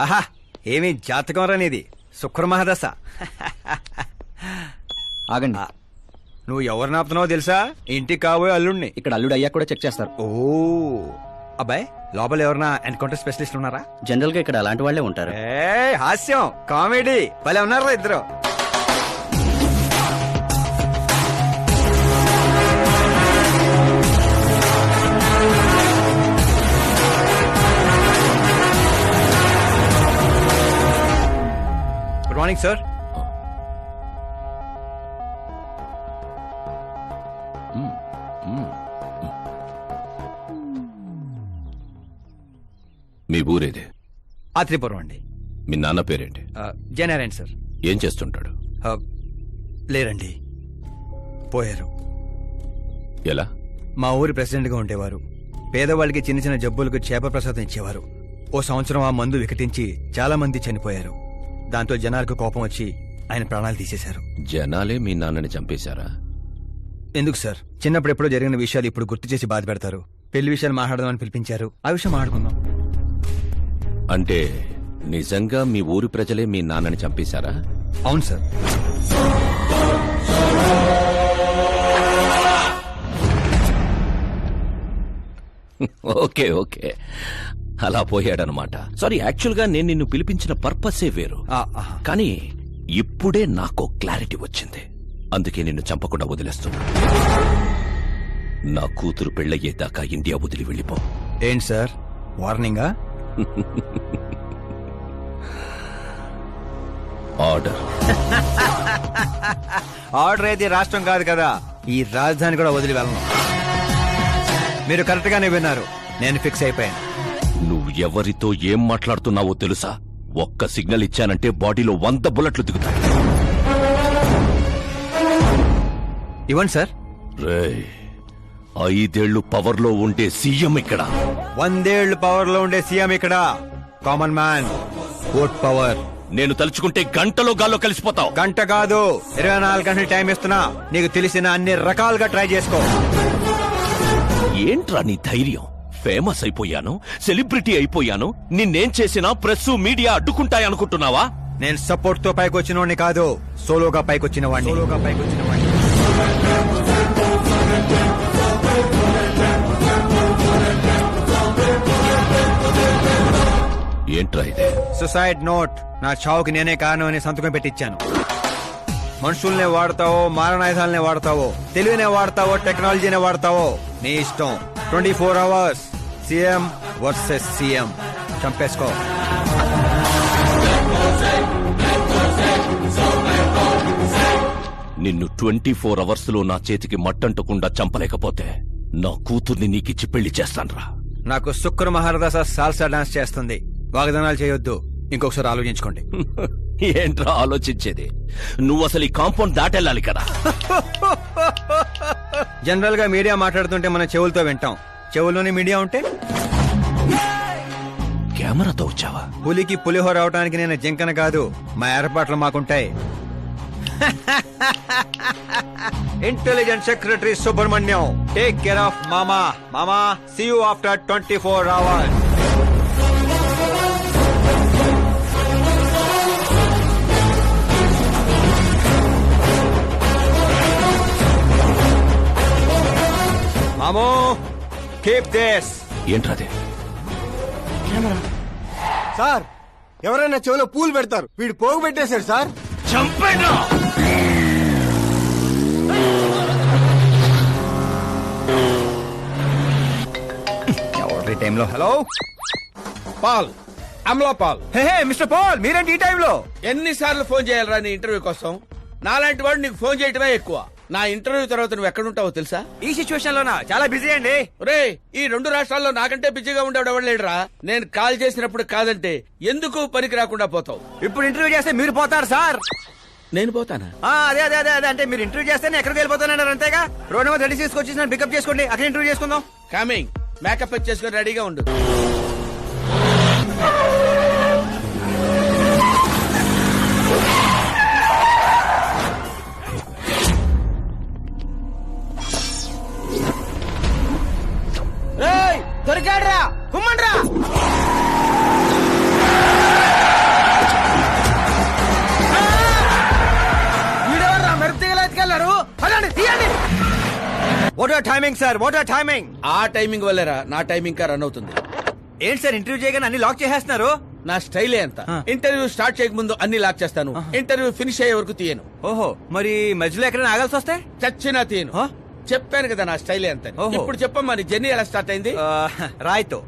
ఆహా ఏమి జాతకం రానిది. శుక్రమహాదశ. ఆగండి. నువ్వు ఎవరిని ఆపుతున్నావో తెలుసా? ఇంటికి కాబోయే అల్లుణ్ణి. ఇక్కడ అల్లుడు అయ్యా కూడా చెక్ చేస్తారు. ఓ అబ్బాయి లోపల ఎవరన్నా ఎన్కౌంటర్ స్పెషలిస్ట్ ఉన్నారా? జనరల్గా ఇక్కడ అలాంటి వాళ్ళే ఉంటారు. ఏ హాస్యం కామెడీ. భలే ఉన్నారా ఇద్దరు. Morning sir. మీ ఊరేదే? ఆత్రిపురం అండి. మీ నాన్న పేరేంటి? జయనారాయణ సార్. ఏం చేస్తుంటాడు? లేరండి. పోయారు. ఎలా? మా ఊరి ప్రెసిడెంట్గా ఉండేవారు. పేదవాళ్ళకి చిన్న చిన్న జబ్బులకు చేప ప్రసాదం ఇచ్చేవారు. ఓ సంవత్సరం ఆ మందు వికటించి చాలా మంది చనిపోయారు. దాంతో జనాలకు కోపం వచ్చి ఆయన ప్రాణాలు తీసేశారు. జనాలే మీ నాన్నని చంపేశారా? ఎందుకు సార్? చిన్నప్పుడు ఎప్పుడో జరిగిన విషయాలు ఇప్పుడు గుర్తు చేసి బాధ పెడతారు. పెళ్ళి విషయాలు మాట్లాడదామని పిలిపించారు. ఆ విషయం మాట్లాడుకుందాం. అంటే నిజంగా మీ ఊరి ప్రజలే మీ నాన్నని చంపేశారా? అవును సార్. Okay okay. అలా పోయాడనమాట. సారీ యాక్చువల్గా నేను నిన్ను పిలిపించిన పర్పసే వేరు. కానీ ఇప్పుడే నాకు క్లారిటీ వచ్చింది. అందుకే నిన్ను చంపకుండా వదిలేస్తున్నా. నా కూతురు పెళ్ళయ్యేదాకా ఇండియా వదిలి వెళ్ళిపో. ఏంటి సార్? వార్నింగా? ఆర్డర్. ఆర్డర్ అయితే రాష్ట్రం కాదు కదా. ఈ రాజధాని కూడా వదిలి వెళ్ళను. మీరు కరెక్ట్ గానే విన్నారు. నేను ఫిక్స్ అయిపోయాను. నువ్వు ఎవరితో ఏం మాట్లాడుతున్నావో తెలుసా? ఒక్క సిగ్నల్ ఇచ్చానంటే బాడీలో వంద బుల్లెట్లు దిగుతాయి. ఇవ్వండి సార్. రేయ్ ఐదేళ్ళు పవర్లో ఉండే సీఎం ఇక్కడ. వందేళ్ళు పవర్లో ఉండే సీఎం ఇక్కడ. Common man vote power. నేను తలుచుకుంటే గంటలో గాల్లో కలిసిపోతావు. గంట కాదు ఇరవై నాలుగు గంటలు టైం ఇస్తున్నా. నీకు తెలిసిన అన్ని రకాలుగా ట్రై చేసుకో. ఏంట్రా నీ ధైర్యం? ఫేమస్ అయిపోయాను సెలబ్రిటీ అయిపోయాను నిన్నేం చేసినా ప్రెస్ మీడియా అడ్డుకుంటాయనుకుంటున్నావా? నేను సపోర్ట్తో పైకి వచ్చిన వాడిని కాదు సోలోగా పైకి వచ్చిన వాడిని సోలోగా పైకి వచ్చిన వాడిని ఏంట్రా ఇదే? సుసైడ్ నోట్ నా చావుకి నేనే కారణం అని సంతకం పెట్టించాను మనుషుల్నే వాడతావో మారణాయుధాలనే వాడతావో తెలివినే వాడతావో టెక్నాలజీనే వాడతావో నీ ఇష్టం. Twenty four hours. CM versus CM చంపేసుకో నిన్ను ట్వంటీ ఫోర్ అవర్స్లో నా చేతికి మట్టంటకుండా చంపలేకపోతే నా కూతుర్ని నీకిచ్చి పెళ్ళి చేస్తాన్రా. నాకు శుక్ర మహారదాస సాల్సా డాన్స్ చేస్తుంది. వాగ్దానాలు చేయొద్దు. ఇంకొకసారి ఆలోచించుకోండి. ఏంట్రా ఆలోచించేది? నువ్వు అసలు ఈ కాంపౌండ్ దాటెళ్ళాలి కదా. జనరల్గా మీడియా మాట్లాడుతుంటే మన చెవులతో వింటాం. చెవుల్లోనే మీడియా ఉంటే? కెమెరాతో వచ్చావా? పులికి పులిహోర అవటానికి నేను జింకన కాదు మా ఏర్పాట్లు మాకుంటాయి. Intelligent secretary Subrahmanyam take care of మామా. మామా see you after twenty four hours మామో keep this ఏంట్రాదే సార్ ఎవరైనా చెవిలో పూలు పెడతారు. వీడు పోగు పెట్టేశారు సార్. చంపేనా? ఎవరి టైంలో? Hello? Paul. Amala Paul. Hey hey mister Paul మీరేంటి ఈ టైంలో? ఎన్నిసార్లు ఫోన్ చేయాలరా నీ ఇంటర్వ్యూ కోసం? నాలాంటి వాడు నీకు ఫోన్ చేయటమే ఎక్కువ. నా ఇంటర్వ్యూ తర్వాత నువ్వు ఎక్కడుంటావో తెలుసా? ఈ సిచ్యువేషన్ లోనా? చాలా బిజీ అండి. రే ఈ రెండు రాష్ట్రాల్లో నాకంటే బిజీగా ఉండేవాడు ఎవడు లేడురా? నేను కాల్ చేసినప్పుడు కాదంటే ఎందుకు పనికి రాకుండా పోతావు? ఇప్పుడు ఇంటర్వ్యూ చేస్తే మీరు పోతారు సార్. నేను పోతానా? ఆ, అదే అదే అదే అదే. అంటే మీరు ఇంటర్వ్యూ చేస్తే నేను ఎక్కడికి వెళ్ళిపోతానన్నారు అంతేగా? రోడ్ నెంబర్ థర్టీ పికప్ చేసుకోండి అక్కడ ఇంటర్వ్యూ చేసుకుందాం. కమింగ్ మేకప్ చేసుకొని రెడీగా ఉండు. Timing sir what are timing ఆ టైమింగ్ వల్లేరా? నా టైమింగ్ కా రన్ అవుతుంది. ఏంటి సార్ ఇంటర్వ్యూ చేయగానే అన్ని లాక్ చేసేస్తున్నారు? నా స్టైలే అంత. ఇంటర్వ్యూ స్టార్ట్ చేయక ముందు అన్ని లాక్ చేస్తాను. ఇంటర్వ్యూ ఫినిష్ అయ్యే వరకు తీయను. ఓహో మరి మధ్యలో ఎక్కడైనా ఆగాల్సి వస్తే? చచ్చినా తీయను? చెప్పాను కదా నా స్టైలే అంత. ఇప్పుడు చెప్పమ్మా నీ జర్నీ ఎలా స్టార్ట్ అయింది? రాయ్తో.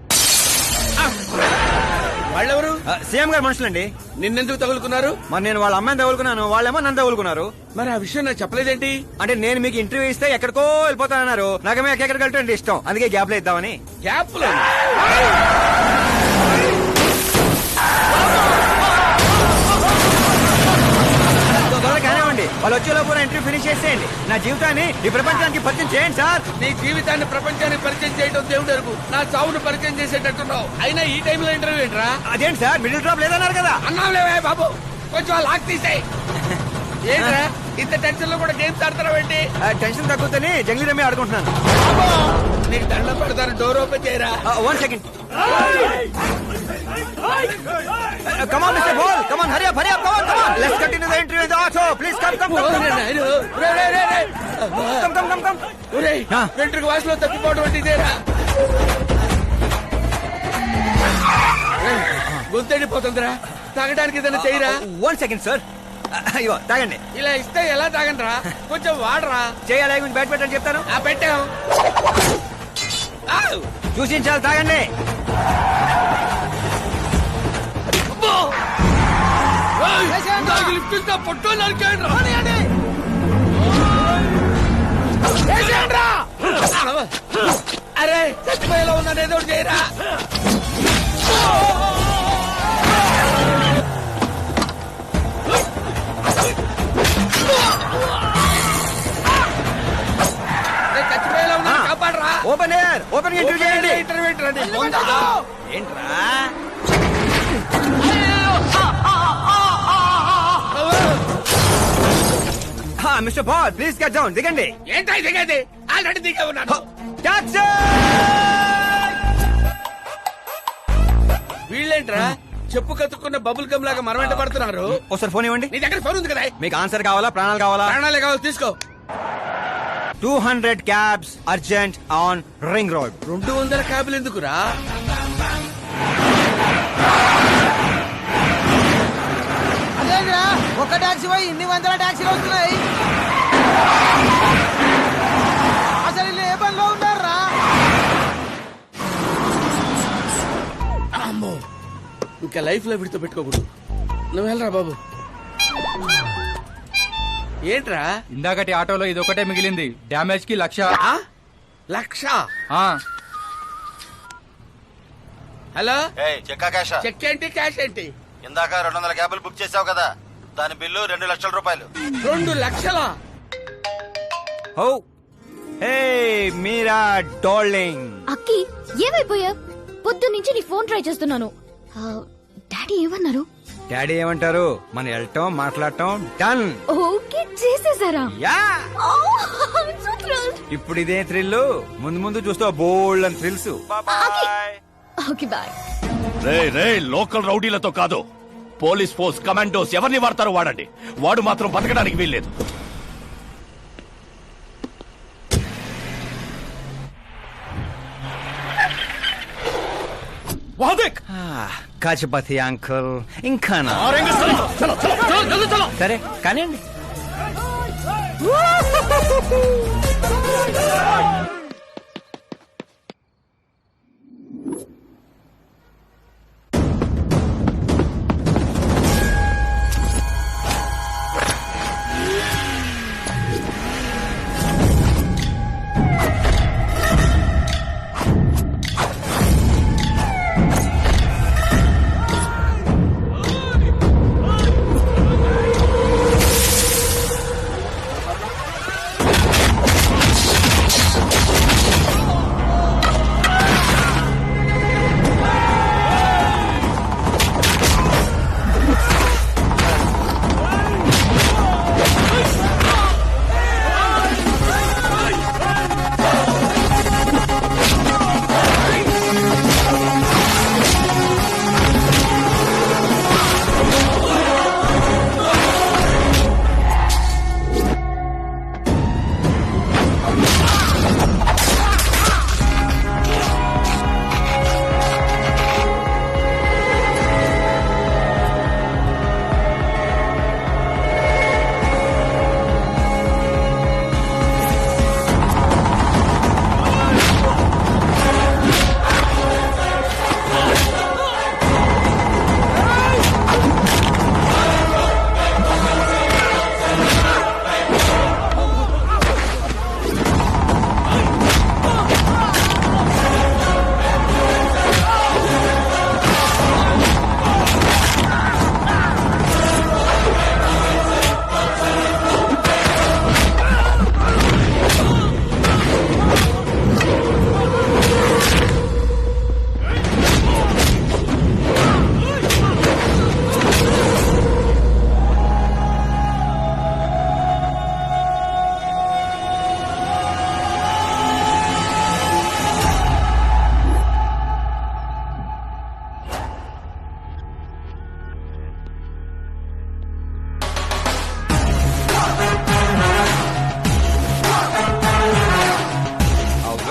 వాళ్ళెవరు? సీఎం గారు మనుషులండి. నిన్నెందుకు తగులుకున్నారు? మరి నేను వాళ్ళ అమ్మాయిని తగులుకున్నాను వాళ్ళేమో నన్ను తగులుకున్నారు. మరి ఆ విషయం నాకు చెప్పలేదేంటి? అంటే నేను మీకు ఇంటర్వ్యూ ఇస్తే ఎక్కడికో వెళ్ళిపోతానన్నారు. నాకేమో ఎక్కడికి వెళ్ళటం ఇష్టం. అందుకే గ్యాప్లో ఇద్దామని. గ్యాప్లో వాళ్ళు వచ్చేలోపు ఇంటర్వ్యూ ఫినిష్ చేసేయండి. నా జీవితాన్ని ఈ ప్రపంచానికి పరిచయం చేయండి సార్. నీ జీవితాన్ని ప్రపంచానికి పరిచయం చేయడం దేవుడు అరుగు. నా చావును పరిచయం చేసేటట్టున్నావు. అయినా ఈ టైంలో ఇంటర్వ్యూ ఏంట్రా? అదేంటి సార్? మిడిల్ డ్రాప్ లేదన్నారు కదా. అన్నావులేవే బాబు. కొంచెం లాక్ తీసేయ్. ఏంట్రా? ఇంత టెన్షన్లో కూడా గేమ్స్ ఆడతారా ఏంటి? ఆ, టెన్షన్ తగ్గుతుంది జంగ్లీ రమ్మి ఆడుకుంటున్నాను. నీకు దండం పెడతాను. డోర్ ఓపెన్ చేయరా? One second come on Hari up Hari up come on come on let's continue the interview in the auto please come come ఓ, రే, నాయను. రే, రే, రే, రే. కమ్ కమ్ కమ్ కమ్ ఒరేయ్, ఆ. వెంట్రుక వాసులో తప్పిపోవడం ఇదేరా? గొంతెండిపోతుందిరా. తాగడానికి ఏదైనా చేయరా? వన్ సెకండ్ సార్ అయ్యో తాగండి. ఇలా ఇస్తే ఎలా తాగండిరా? కొంచెం వాడరా. చేయాలి కొంచెం బ్యాట్ పెట్టని చెప్తాను. ఆ పెట్టాం. చూసించాలి తాగండి. నాకు అరే చచ్చిపోయేలా ఉన్నాను ఏదో చేయరా ఏంట్రా? Mister Paul please get down దిగండి. ఏంటో దిగేది ఆల్రెడీ దిగే ఉన్నాను. వీళ్ళేంట్రా? చెప్పు కత్తుకున్న బబుల్ గమ్ లాగా మనం వెంట పడుతున్నారు ఒకసారి ఫోన్ ఇవ్వండి. నీ దగ్గర ఫోన్ ఉంది కదా. మీకు ఆన్సర్ కావాలా? ప్రాణాలు కావాలా? ప్రాణాలే కావాలి తీసుకో. Two hundred cabs urgent on ring road. రెండు వందల క్యాబులు ఎందుకురా? ఒక టాక్సీ పోయి ఇన్ని వందల టాక్సీలు వస్తున్నాయి. అసలు వీళ్ళు ఏ పనిలో ఉన్నారా అమ్మో ఇంకా లైఫ్లో విడితో పెట్టుకోకూడదు. నువ్వు వెళ్ళరా బాబు. ఏంట్రా? ఇందాకటి ఆటోలో ఇదొకటే మిగిలింది. డ్యామేజ్కి లక్ష. ఆ? లక్ష? ఆ, హలో? ఏయ్ చెక్కా క్యాషా? చెక్ ఏంటి క్యాష్ ఏంటి? ఇందాక రెండు వందల క్యాబులు బుక్ చేసావు కదా దాని బిల్లు రెండు లక్షల రూపాయలు. రెండు లక్షల? హో? Hey Meera darling. అక్కి ఏమైపోయా పొద్దు నుంచి నీ ఫోన్ ట్రై చేస్తున్నాను. డాడీ ఏమన్నారు? డాడీ ఏమంటారు? మన వెళ్ళటం మాట్లాడటం డన్! ఓకే చేసేసారా? యా. ఇప్పుడు ఇదే థ్రిల్ ముందు ముందు చూస్తే బోల్డ్ అని థ్రిల్స్ ఓకే బాయ్. రే రే లోకల్ రౌడీలతో కాదు. పోలీస్ ఫోర్స్ కమాండోస్ ఎవరిని వాడతారో వాడండి. వాడు మాత్రం బతకడానికి వీల్లేదు. కాచపతి అంకుల్ ఇంకా. సరే కానివ్వండి.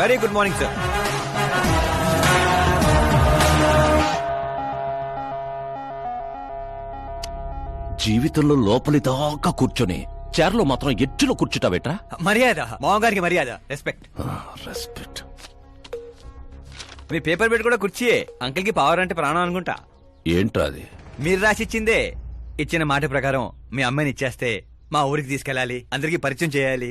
గుడ్ మార్నింగ్ సార్ జీవితంలో లోపలి దాకా కూర్చొని చైర్లో మాత్రం ఎడ్జ్లో కూర్చుంటావేట్రా? మర్యాద మామగారికి మర్యాద రెస్పెక్ట్ రెస్పెక్ట్ మీ పేపర్ పెట్టి కూడా కుర్చీయే అంకిల్కి పవర్ అంటే ప్రాణం అనుకుంటా. ఏంట్రా అది? మీరు రాసిచ్చిందే ఇచ్చిన మాట ప్రకారం మీ అమ్మాయిని ఇచ్చేస్తే మా ఊరికి తీసుకెళ్ళాలి అందరికీ పరిచయం చేయాలి.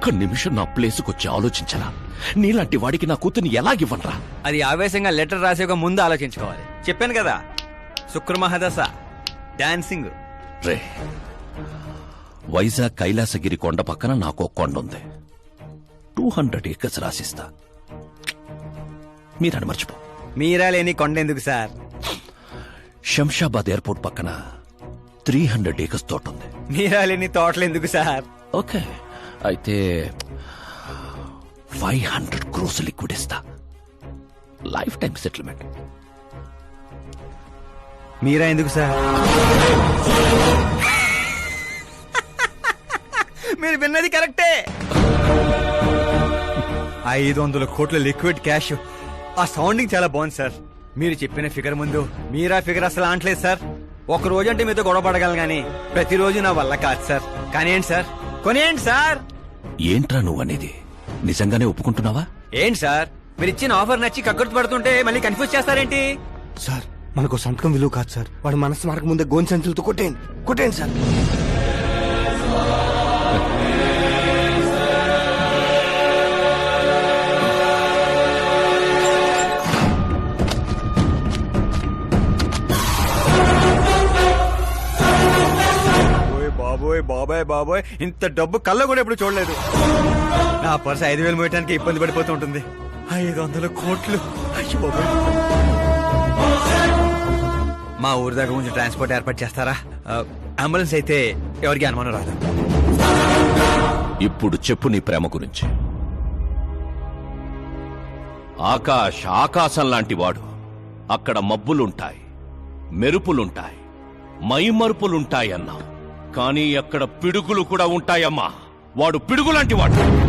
ఒక్క నిమిషం నా ప్లేసుకు వచ్చి ఆలోచించరా? నీలాంటి వాడికి నా కూతుర్ని ఎలాగివ్వనరా? అది ఆవేశంగా లెటర్ రాసే ఒక ముందు ఆలోచించుకోవాలి. చెప్పాను కదా శుక్ర మహాదశ డాన్సింగ్ రే వైజాగ్ కైలాసగిరి కొండ పక్కన నాకు కొండ ఉంది టూ హండ్రెడ్ ఏకర్స్ రాసిస్తా. మీరని మర్చిపో. మీరా లేని కొండ ఎందుకు సార్? శంషాబాద్ ఎయిర్పోర్ట్ పక్కన త్రీ హండ్రెడ్ ఏకర్స్ తోట ఉంది మీరా లేని తోటలు ఎందుకు సార్? ఓకే. అయితే ఫైవ్ హండ్రెడ్ క్రోస్ లిక్విడ్ ఇస్తా. లైఫ్ టైం సెటిల్మెంట్ మీరా ఎందుకు సార్? మీరు విన్నది కరెక్టే. ఐదు వందల కోట్ల లిక్విడ్ క్యాష్ ఆ సౌండింగ్ చాలా బాగుంది సార్. మీరు చెప్పిన ఫిగర్ ముందు మీరా ఫిగర్ అసలు అంటలేదు సార్. ఒక రోజు అంటే మీతో గొడవ పడగలను కానీ ప్రతిరోజు నా వల్ల కాదు సార్. కానీ ఏంటి సార్. కొనేయండి సార్. ఏంట్రా నువ్వు అనేది నిజంగానే ఒప్పుకుంటున్నావా? ఏంటి సార్? మీరు ఇచ్చిన ఆఫర్ నచ్చి కక్కుర్తి పడుతుంటే మళ్ళీ కన్ఫ్యూజ్ చేస్తారేంటి? సార్ మనకు సంతకం విలువ కాదు సార్. వాడు మనసు మారక ముందే గోన్ సంచులతో కొట్టేయండి. కొట్టేయండి సార్. బాబోయ్ బాబాయ్ ఇంత డబ్బు కళ్ళ కూడా ఎప్పుడు చూడలేదు. నా పర్స్ ఐదు వేలు మోయటానికి ఇబ్బంది పడిపోతూ ఉంటుంది. ఐదు వందల కోట్లు. మా ఊరి దగ్గర కొంచెం ట్రాన్స్పోర్ట్ ఏర్పాటు చేస్తారా? అంబులెన్స్ అయితే ఎవరికి అనుమానం రాదు. ఇప్పుడు చెప్పు నీ ప్రేమ గురించి. ఆకాశ్ ఆకాశం లాంటి వాడు. అక్కడ మబ్బులుంటాయి మెరుపులుంటాయి మైమరుపులుంటాయి అన్నావు. కానీ అక్కడ పిడుగులు కూడా ఉంటాయమ్మా. వాడు పిడుగులాంటి వాడు.